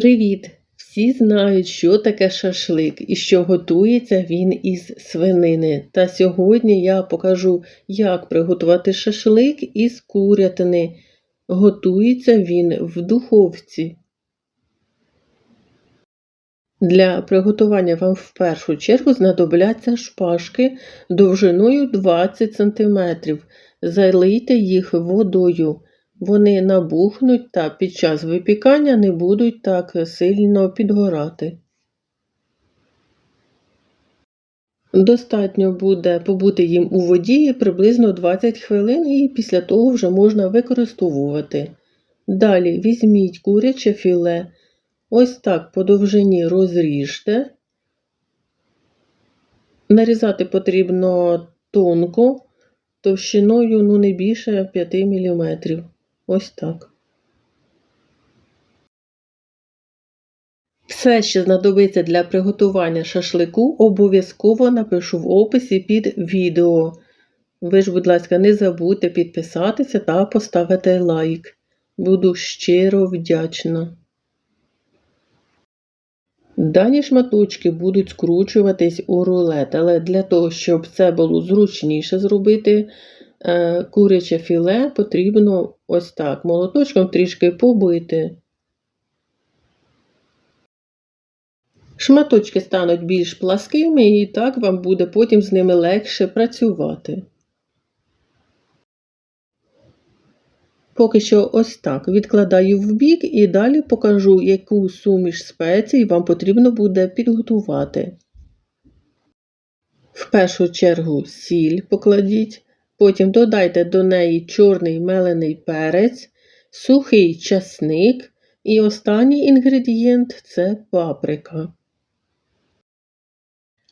Привіт! Всі знають, що таке шашлик і що готується він із свинини. Та сьогодні я покажу, як приготувати шашлик із курятини. Готується він в духовці. Для приготування вам в першу чергу знадобляться шпажки довжиною 20 см. Залийте їх водою. Вони набухнуть та під час випікання не будуть так сильно підгорати. Достатньо буде побути їм у воді приблизно 20 хвилин і після того вже можна використовувати. Далі візьміть куряче філе, ось так по довжині розріжте. Нарізати потрібно тонко, товщиною ну, не більше 5 мм. Ось так. Все, що знадобиться для приготування шашлику, обов'язково напишу в описі під відео. Ви ж, будь ласка, не забудьте підписатися та поставити лайк. Буду щиро вдячна. Дані шматочки будуть скручуватись у рулет, але для того, щоб це було зручніше зробити, куряче філе потрібно ось так молоточком трішки побити. Шматочки стануть більш пласкими, і так вам буде потім з ними легше працювати. Поки що ось так відкладаю в бік і далі покажу, яку суміш спецій вам потрібно буде підготувати. В першу чергу сіль покладіть. Потім додайте до неї чорний мелений перець, сухий часник і останній інгредієнт це паприка.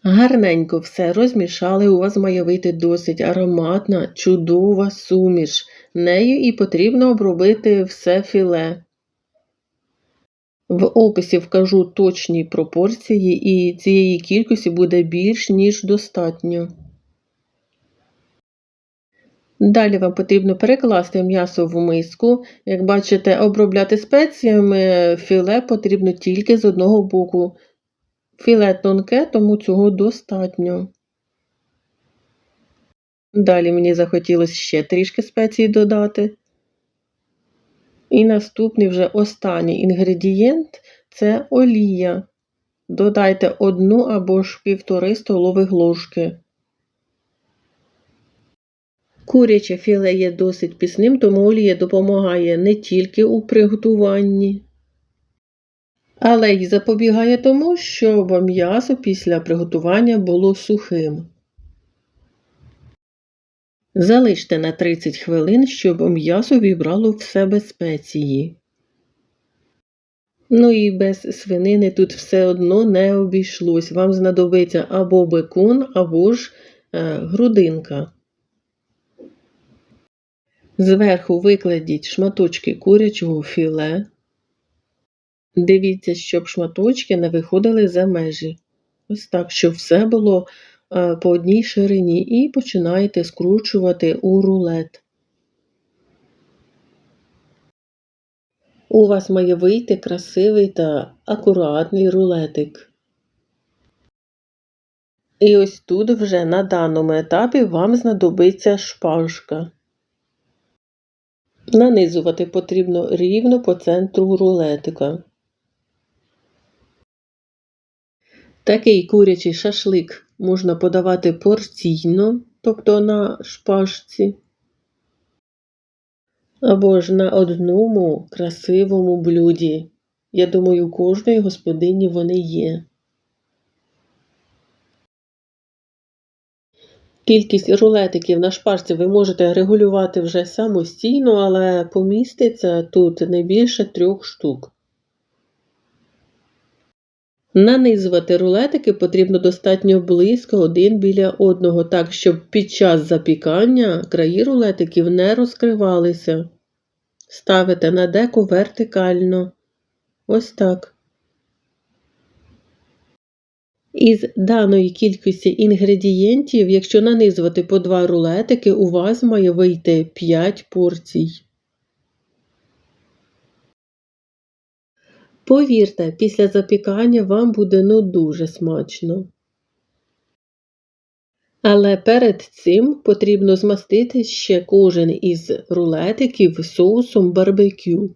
Гарненько все розмішали, у вас має вийти досить ароматна, чудова суміш. Нею і потрібно обробити все філе. В описі вкажу точні пропорції, і цієї кількості буде більш ніж достатньо. Далі вам потрібно перекласти м'ясо в миску. Як бачите, обробляти спеціями філе потрібно тільки з одного боку. Філе тонке, тому цього достатньо. Далі мені захотілося ще трішки спецій додати. І наступний вже останній інгредієнт це олія. Додайте одну або ж півтори столових ложки. Куряче філе є досить пісним, тому олія допомагає не тільки у приготуванні, але й запобігає тому, щоб м'ясо після приготування було сухим. Залиште на 30 хвилин, щоб м'ясо вібрало в себе спеції. Ну і без свинини тут все одно не обійшлось. Вам знадобиться або бекон, або ж е, грудинка. Зверху викладіть шматочки курячого філе. Дивіться, щоб шматочки не виходили за межі. Ось так, щоб все було е, по одній ширині, і починаєте скручувати у рулет. У вас має вийти красивий та акуратний рулетик. І ось тут вже на даному етапі вам знадобиться шпажка. Нанизувати потрібно рівно по центру рулетика. Такий курячий шашлик можна подавати порційно, тобто на шпажці, або ж на одному красивому блюді. Я думаю, у кожної господині вони є. Кількість рулетиків на шпажці ви можете регулювати вже самостійно, але поміститься тут не більше трьох штук. Нанизувати рулетики потрібно достатньо близько один біля одного, так, щоб під час запікання краї рулетиків не розкривалися. Ставите на деко вертикально. Ось так. Із даної кількості інгредієнтів, якщо нанизувати по два рулетики, у вас має вийти 5 порцій. Повірте, після запікання вам буде ну дуже смачно. Але перед цим потрібно змастити ще кожен із рулетиків соусом барбекю.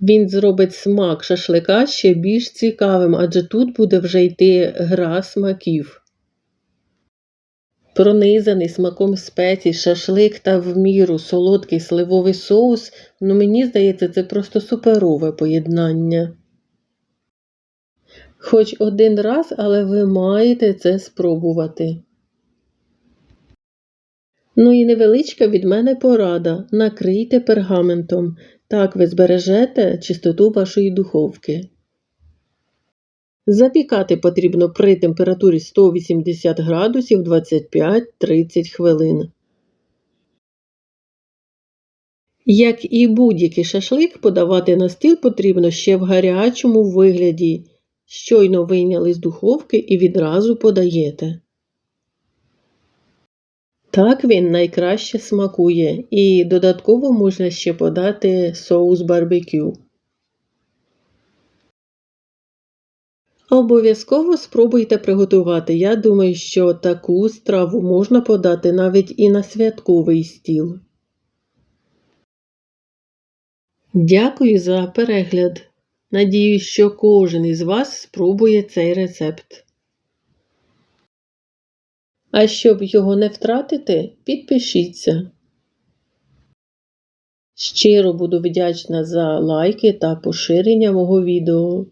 Він зробить смак шашлика ще більш цікавим, адже тут буде вже йти гра смаків. Пронизаний смаком спецій, шашлик та в міру солодкий сливовий соус, ну мені здається, це просто суперове поєднання. Хоч один раз, але ви маєте це спробувати. Ну і невеличка від мене порада. Накрийте пергаментом. Так ви збережете чистоту вашої духовки. Запікати потрібно при температурі 180 градусів 25-30 хвилин. Як і будь-який шашлик, подавати на стіл потрібно ще в гарячому вигляді. Щойно вийняли з духовки і відразу подаєте. Так він найкраще смакує, і додатково можна ще подати соус барбекю. Обов'язково спробуйте приготувати. Я думаю, що таку страву можна подати навіть і на святковий стіл. Дякую за перегляд. Надіюсь, що кожен із вас спробує цей рецепт. А щоб його не втратити, підпишіться. Щиро буду вдячна за лайки та поширення мого відео.